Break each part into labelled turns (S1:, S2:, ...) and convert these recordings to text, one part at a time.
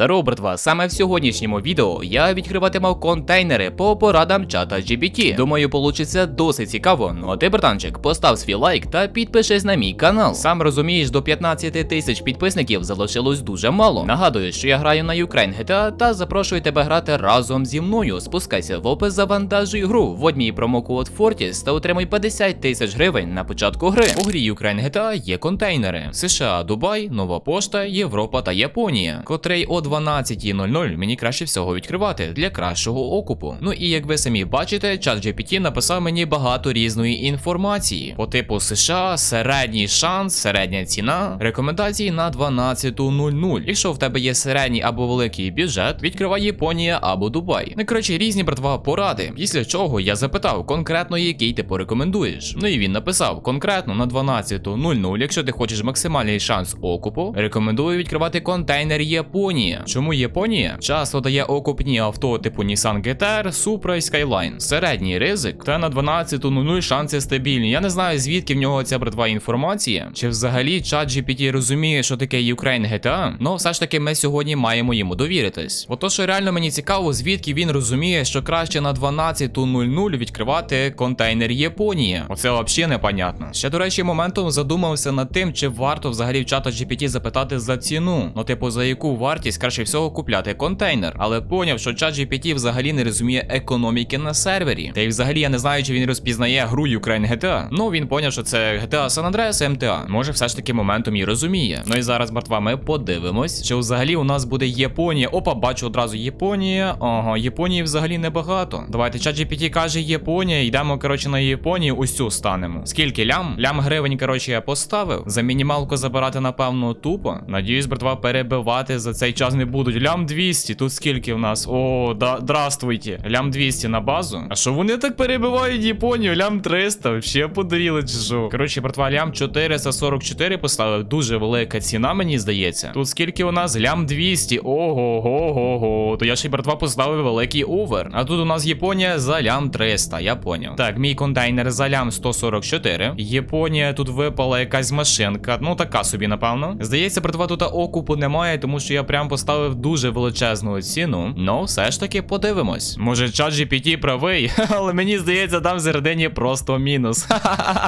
S1: Здорово, братва! Саме в сьогоднішньому відео я відкриватиму контейнери по порадам чата GPT. Думаю, получиться досить цікаво. Ну а ти, братанчик, постав свій лайк та підпишись на мій канал. Сам розумієш, до 15 тисяч підписників залишилось дуже мало. Нагадую, що я граю на Ukraine GTA та запрошую тебе грати разом зі мною. Спускайся в опис завантажуй гру, вводь мій промокод Fortis та отримуй 50 тисяч гривень на початку гри. У грі Ukraine GTA є контейнери: США, Дубай, Нова Пошта, Європа та Японія, котрий о 12.00 мені краще всього відкривати для кращого окупу. Ну і як ви самі бачите, чат GPT написав мені багато різної інформації по типу США, середній шанс, середня ціна, рекомендації на 12.00. Якщо в тебе є середній або великий бюджет, відкривай Японія або Дубай. Ну коротше, різні братва поради. Після чого я запитав конкретно, який ти порекомендуєш. Ну і він написав конкретно на 12.00, якщо ти хочеш максимальний шанс окупу, рекомендую відкривати контейнер Японія. Чому Японія? Часто дає окупні авто типу Nissan GTR, Supra і Skyline. Середній ризик, та на 12.00 шанси стабільні. Я не знаю, звідки в нього ця братва інформація. Чи взагалі чат GPT розуміє, що таке Ukraine GTA? Ну, все ж таки, ми сьогодні маємо йому довіритись. Ото що реально мені цікаво, звідки він розуміє, що краще на 12.00 відкривати контейнер Японія. Оце взагалі непонятно. Ще до речі, моментом задумався над тим, чи варто взагалі в чата GPT запитати за ціну. Ну, типу, за яку вартість краще всього купляти контейнер. Але поняв, що чат GPT взагалі не розуміє економіки на сервері. Та й взагалі я не знаю, чи він розпізнає гру Ukraine GTA. Ну він поняв, що це GTA San Andreas MTA. Може, все ж таки моментом і розуміє. Ну і зараз, братва, ми подивимось, що взагалі у нас буде Японія. Опа, бачу одразу Японія. Ага, Японії взагалі небагато. Давайте чат GPT каже Японія. Йдемо, коротше, на Японію. Цю станемо. Скільки лям? Лям гривень, коротше, я поставив. За мінімалку забирати, напевно, тупо. Надіюсь, братва, перебивати за цей час не будуть. Лям 200. Тут скільки в нас? О, да, здравствуйте. Лям 200 на базу. А що вони так перебивають Японію? Лям 300. Вообще подуріли чи що? Коротше, братва, лям 444 поставив. Дуже велика ціна, мені здається. Тут скільки у нас? Лям 200. Ого, го, го, го. То я ще й братва поставив великий овер. А тут у нас Японія за лям 300. Я поняв. Так, мій контейнер за лям 144. Японія тут випала якась машинка. Ну така собі, напевно. Здається, братва, тут окупу немає, тому що я прям поставив дуже величезну ціну. Ну, все ж таки подивимось. Може, чат GPT правий, але мені здається, там всередині просто мінус.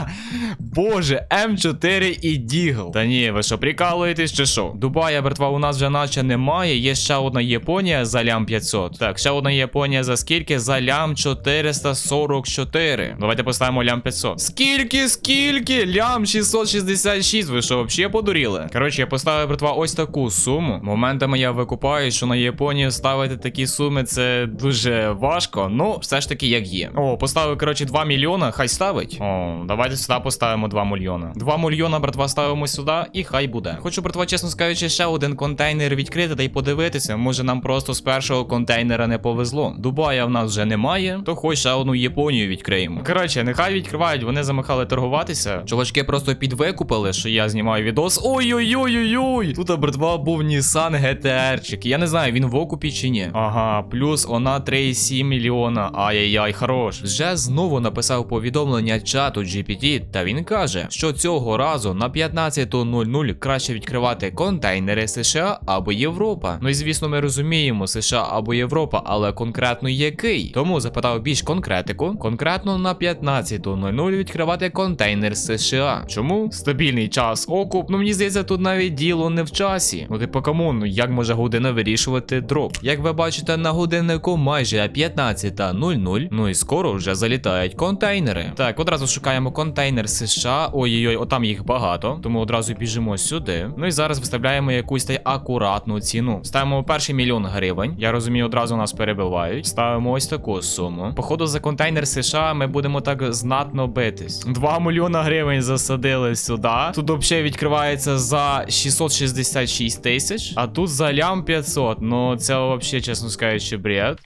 S1: Боже, М4 і Дігл. Та ні, ви що, прикалуєтесь чи що? Дубая, братва, у нас вже наче немає. Є ще одна Японія за лям 500. Так, ще одна Японія за скільки? За лям 444. Давайте поставимо лям 500. Скільки, скільки? Лям 666. Ви що, взагалі подуріли? Коротше, я поставив, братва, ось таку суму. Моментами я викупаю, що на Японію ставити такі суми це дуже важко. Ну, все ж таки, як є. О, поставив, коротше, 2 мільйона, хай ставить. О, давайте сюди поставимо 2 мільйона. 2 мільйона, братва, ставимо сюди, і хай буде. Хочу, братва, чесно скажучи, ще один контейнер відкрити та й подивитися. Може нам просто з першого контейнера не повезло. Дубая в нас вже немає, то хоч ще одну Японію відкриємо. Коротше, нехай відкривають, вони замахали торгуватися. Чувачки просто підвикупили, що я знімаю відос. Ой-ой-ой-ой-ой! Тут, братва, був Nissan GTR-чик. Я не знаю, він в окупі чи ні. Ага, плюс вона 3,7 мільйона. Ай-яй-яй, хорош. Вже знову написав повідомлення чату GPT, та він каже, що цього разу на 15.00 краще відкривати контейнери США або Європа. Ну і звісно, ми розуміємо США або Європа, але конкретно який. Тому запитав більш конкретику. Конкретно на 15.00 відкривати контейнер США. Чому? Стабільний час окуп. Ну мені здається, тут навіть діло не в часі. Ну типу, камон, ну як може година вирішувати дроп? Як ви бачите, на годиннику майже 15.00. Ну і скоро вже залітають контейнери. Так, одразу шукаємо контейнер США. Ой-ой-ой, отам їх багато. Тому одразу біжимо сюди. Ну і зараз виставляємо якусь та акуратну ціну. Ставимо перший мільйон гривень. Я розумію, одразу нас перебивають. Ставимо ось таку суму. Походу, за контейнер США ми будемо так знатно битись. 2 мільйона гривень засадили сюди. Тут взагалі відкривається за 666 тисяч, а тут за лям 500. Ну це взагалі, чесно скажучи, бред.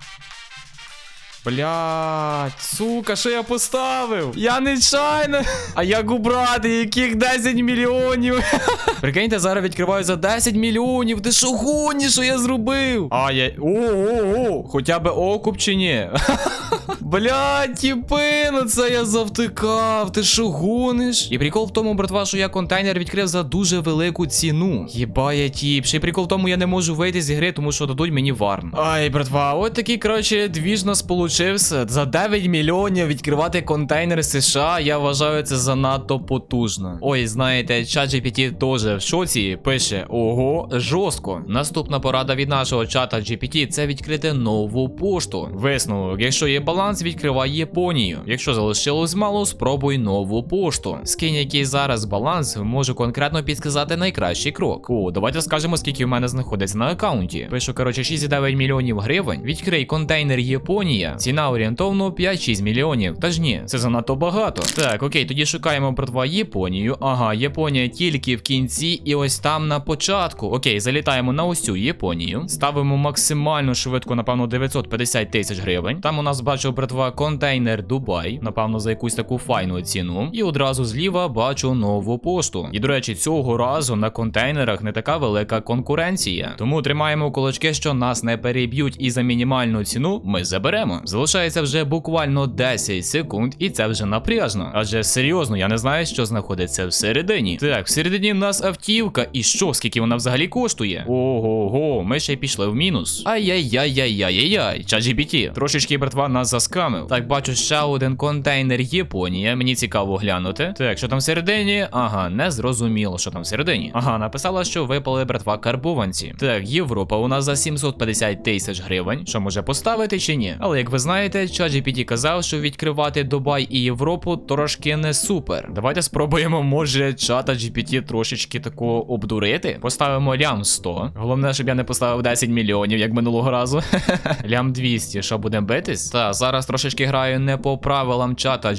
S1: Блять, сука, що я поставив? Я нечайно. А як убрати, яких 10 мільйонів? Прикиньте, зараз відкриваю за 10 мільйонів. Ти що гоні, що я зробив? А я. О-о-о, хоча б окуп чи ні? Блядь, тіпи, ну це я завтикав. Ти що гониш? І прикол в тому, братва, що я контейнер відкрив за дуже велику ціну. Єба я тіп. Ще й прикол в тому, я не можу вийти з гри, тому що дадуть мені варн. Ай, братва, от такий, коротше, двіж нас получився. За 9 мільйонів відкривати контейнер США, я вважаю це занадто потужно. Ой, знаєте, ChatGPT теж в шоці пише: ого, жорстко. Наступна порада від нашого чата GPT це відкрити нову пошту. Висновок, якщо є баланс, відкривай Японію. Якщо залишилось мало, спробуй нову пошту. Скинь який зараз баланс, можу конкретно підказати найкращий крок. О, давайте скажемо, скільки в мене знаходиться на аккаунті. Пишу, коротше, 6,9 мільйонів гривень. Відкрий контейнер Японія. Ціна орієнтовно 5-6 мільйонів. Та ж ні, це занадто багато. Так, окей, тоді шукаємо братва Японію. Ага, Японія тільки в кінці, і ось там на початку. Окей, залітаємо на цю Японію. Ставимо максимально швидко, напевно, 950 тисяч гривень. Там у нас бачу братва контейнер Дубай, напевно, за якусь таку файну ціну. І одразу зліва бачу нову пошту. І до речі, цього разу на контейнерах не така велика конкуренція. Тому тримаємо кулачки, що нас не переб'ють, і за мінімальну ціну ми заберемо. Залишається вже буквально 10 секунд, і це вже напряжно. Адже серйозно, я не знаю, що знаходиться всередині. Так, всередині в нас автівка, і що, скільки вона взагалі коштує? Ого, го, ми ще й пішли в мінус. Ай-яй-яй-яй-яй-яй. ChatGPT. Трошечки братва нас заскамив. Так, бачу ще один контейнер Японія. Мені цікаво глянути. Так, що там всередині? Ага, не зрозуміло, що там всередині. Ага, написала, що випали братва карбованці. Так, Європа у нас за 750 тисяч гривень. Що може поставити чи ні? Але як ви знаєте, ChatGPT казав, що відкривати Дубай і Європу трошки не супер. Давайте спробуємо, може, чата GPT трошечки такого обдурити. Поставимо лям 100. Головне, щоб я не поставив 10 мільйонів, як минулого разу. лям 200, що будемо битись? Та зараз трошечки граю не по правилам чата.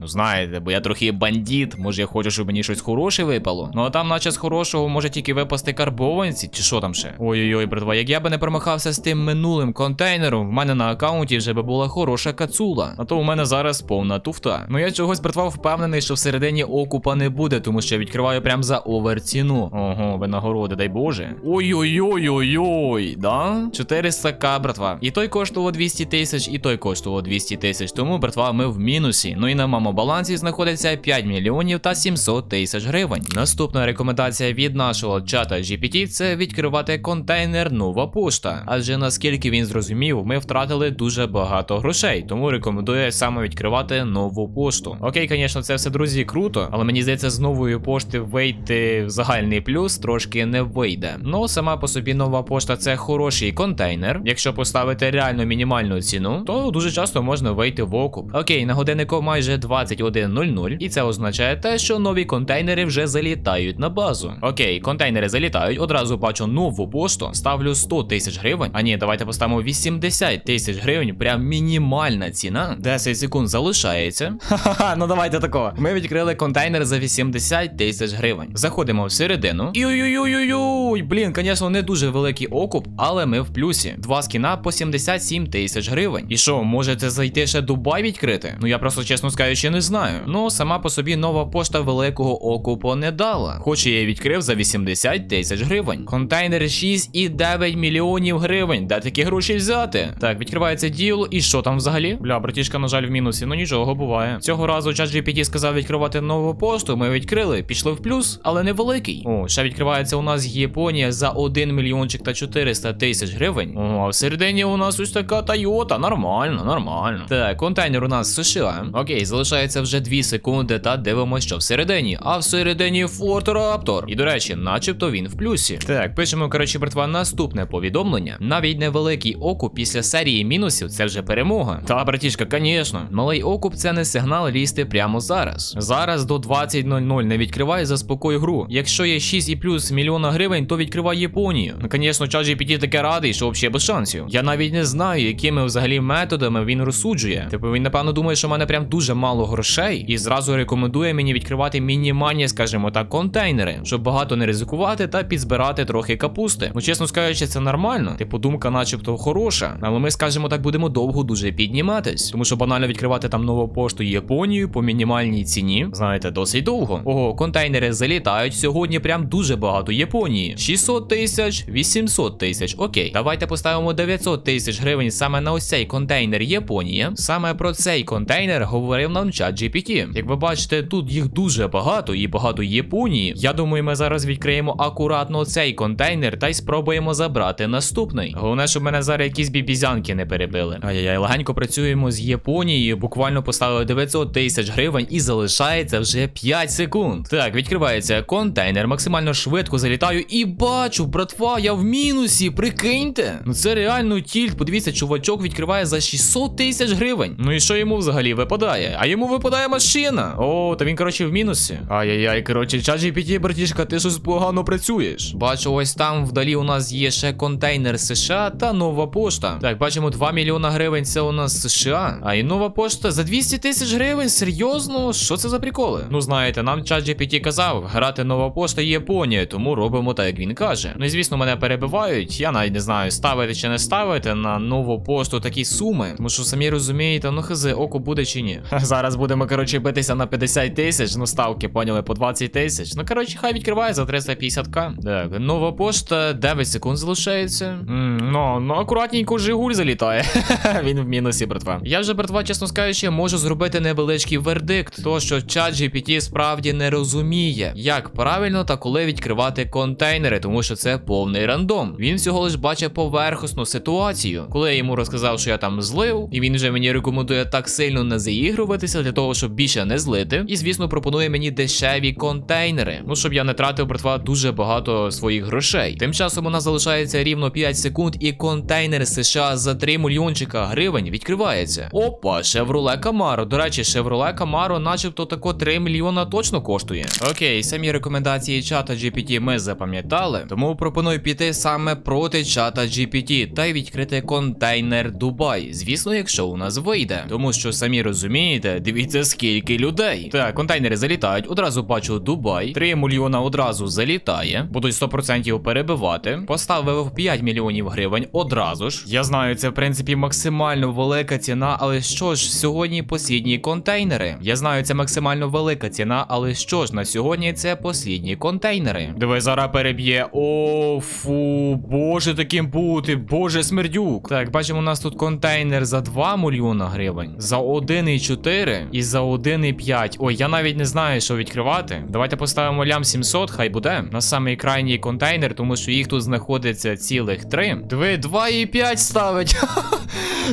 S1: Ну, Знаєте, бо я трохи бандит. Може, я хочу, щоб мені щось хороше випало. Ну а там, наче з хорошого, може тільки випасти карбованці, чи що там ще? Ой-ой-ой, братва, як я би не промахався з тим минулим контейнером, в мене на аккаунті вже би була хороша кацула. А то у мене зараз повна туфта. Ну я чогось, братва, впевнений, що всередині окупа не буде, тому що я відкриваю прям за оверціну. Ого, винагороди, дай Боже. Ой-ой-ой-ой-ой, да? 400к, братва. І той коштував 200 тисяч, і той коштував 200 тисяч. Тому, братва, ми в мінусі. Ну і на моєму балансі знаходиться 5 мільйонів та 700 тисяч гривень. Наступна рекомендація від нашого чата GPT це відкривати контейнер нова пошта. Адже наскільки він зрозумів, ми втратили дуже багато грошей, тому рекомендую саме відкривати нову пошту. Окей, звісно, це все друзі круто, але мені здається, з нової пошти вийти в загальний плюс трошки не вийде. Ну сама по собі нова пошта це хороший контейнер. Якщо поставити реально мінімальну ціну, то дуже часто можна вийти в окуп. Окей, на годиннику майже 21.00, і це означає те, що нові контейнери вже залітають на базу. Окей, контейнери залітають, одразу бачу нову пошту, ставлю 100 тисяч гривень. А ні, давайте поставимо 80 тисяч гривень. Прям мінімальна ціна. 10 секунд залишається. Ха-ха, ну давайте такого. Ми відкрили контейнер за 80 тисяч гривень. Заходимо всередину. І ой-ой-ой-ой-ой, блін, звісно, не дуже великий окуп, але ми в плюсі. Два скіна по 77 тисяч гривень. І що, можете зайти ще Дубай відкрити? Ну я просто чесно скажучи, не знаю. Ну, сама по собі нова пошта великого окупу не дала. Хоч я її відкрив за 80 тисяч гривень. Контейнер 6,9 мільйонів гривень. Де такі гроші взяти? Так, відкривається діло. І що там взагалі? Бля, братішка, на жаль, в мінусі. Ну нічого, буває. Цього разу ChatGPT сказав відкривати нову пошту. Ми відкрили, пішли в плюс, але не великий. О, ще відкривається у нас Японія за 1 мільйончик та 400 тисяч гривень. О, а всередині у нас ось така Тойота. Нормально, нормально. Так, контейнер у нас США. Окей, залишається вже 2 секунди та дивимося, що всередині. А всередині Raptor. І до речі, начебто він в плюсі. Так, пишемо, коротше, братва, наступне повідомлення. Навіть невеликий окуп після серії мінусів це вже перемога. Та, братішка, звісно. Малий окуп це не сигнал лізти прямо зараз. Зараз до 20.00 не відкривай, заспокой гру. Якщо є 6 і плюс мільйона гривень, то відкривай Японію. Ну, звісно, ChatGPT таке радий, що взагалі без шансів. Я навіть не знаю, якими взагалі методами він розсуджує. Типу він, напевно, думає, що в мене прям дуже мало грошей, і зразу рекомендує мені відкривати мінімальні, скажімо так, контейнери, щоб багато не ризикувати та підзбирати трохи капусти. Ну, чесно скажучи, це нормально. Типу, думка, начебто, хороша, але ми, скажімо так, будемо довго дуже підніматись, тому що банально відкривати там нову пошту Японію по мінімальній ціні, знаєте, досить довго. Ого, контейнери залітають сьогодні. Прям дуже багато Японії. 600 тисяч, 800 тисяч. Окей, давайте поставимо 900 тисяч гривень саме на ось цей контейнер Японія. Саме про цей контейнер говорив нам чат GPT. Як ви бачите, тут їх дуже багато і багато Японії. Я думаю, ми зараз відкриємо акуратно цей контейнер та й спробуємо забрати наступний. Головне, щоб мене зараз якісь бібізянки не перебили. Ай-яй, легенько працюємо з Японією, буквально поставили 900 тисяч гривень і залишається вже 5 секунд. Так, відкривається контейнер, максимально швидко залітаю і бачу, братва, я в мінусі, прикиньте. Ну це реально тільт. Подивіться, чувачок відкриває за 600 тисяч гривень. Ну і що йому взагалі випадає? А йому випадає машина. О, та він, коротше, в мінусі. Ай-яй-яй, коротше, чат GPT, братішка, ти щось погано працюєш. Бачу, ось там вдалі у нас є ще контейнер США та нова пошта. Так, бачимо, 2 мільйона гривень це у нас США. А і нова пошта за 200 тисяч гривень. Серйозно? Що це за приколи? Ну знаєте, нам чат GPT казав, грати нова пошта Японія, тому робимо так, як він каже. Ну і звісно, мене перебивають. Я навіть не знаю, ставити чи не ставити на нову пошту такі суми. Тому що самі розумієте, ну хизи, око буде чи ні. Зараз будемо, коротше, битися на 50 тисяч. Ну, ставки, поняли, по 20 тисяч. Ну, коротше, хай відкриває за 350к. Так, нова пошта, 9 секунд залишається. Ну, ну, акуратненько Жигуль залітає. Він в мінусі, братва. Я вже, братва, чесно скажучи, можу зробити невеличкий вердикт. То, що чат GPT справді не розуміє, як правильно та коли відкривати контейнери, тому що це повний рандом. Він всього лиш бачить поверхностну ситуацію. Коли я йому розказав, що я там злив, і він вже мені рекомендує так сильно не заігруватися для того, щоб більше не злити. І звісно, пропонує мені дешеві контейнери. Ну щоб я не тратив братва дуже багато своїх грошей. Тим часом у нас залишається рівно 5 секунд, і контейнер США за 3 мільйончика гривень відкривається. Опа, Chevrolet Camaro. До речі, Chevrolet Camaro начебто тако 3 мільйона точно коштує. Окей, самі рекомендації чата GPT ми запам'ятали, тому пропоную піти саме проти чата GPT та й відкрити контейнер Дубай. Звісно, якщо у нас вийде. Тому що самі розумієте, дивіться скільки людей. Так, контейнери залітають. Одразу бачу Дубай. 3 мільйона одразу залітає. Будуть 100% перебивати. Поставив 5 мільйонів гривень одразу ж. Я знаю, це в принципі максимально велика ціна, але що ж, сьогодні послідні контейнери. Я знаю, це максимально велика ціна, але що ж, на сьогодні це послідні контейнери. Диви, зараз переб'є. О, фу, боже, таким бути, боже смердюк. Так, бачимо, у нас тут контейнер за 2 мільйона гривень, за 1,4 і за 1,5. Ой, я навіть не знаю, що відкривати. Давайте поставимо лям 700, хай буде. На самий крайній контейнер, тому що їх тут знаходиться цілих 3. Диви, 2,5 ставить.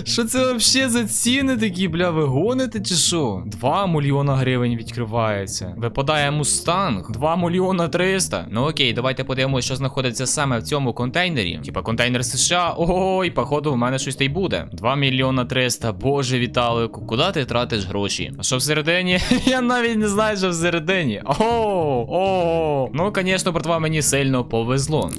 S1: Що це взагалі за ціни такі, бля, ви гоните чи що? 2 мільйона гривень відкривається. Випадає мустанг. 2 мільйона 300. Ну окей, давайте подивимося, що знаходиться саме в цьому контейнері. Типа контейнер США. Ой, походу, в мене щось та й буде. 2 мільйона 300. Боже, Віталику, куди ти тратиш гроші? А що всередині? Я навіть не знаю, що всередині. О, о. Ну, звісно, братва, мені сильно повезло.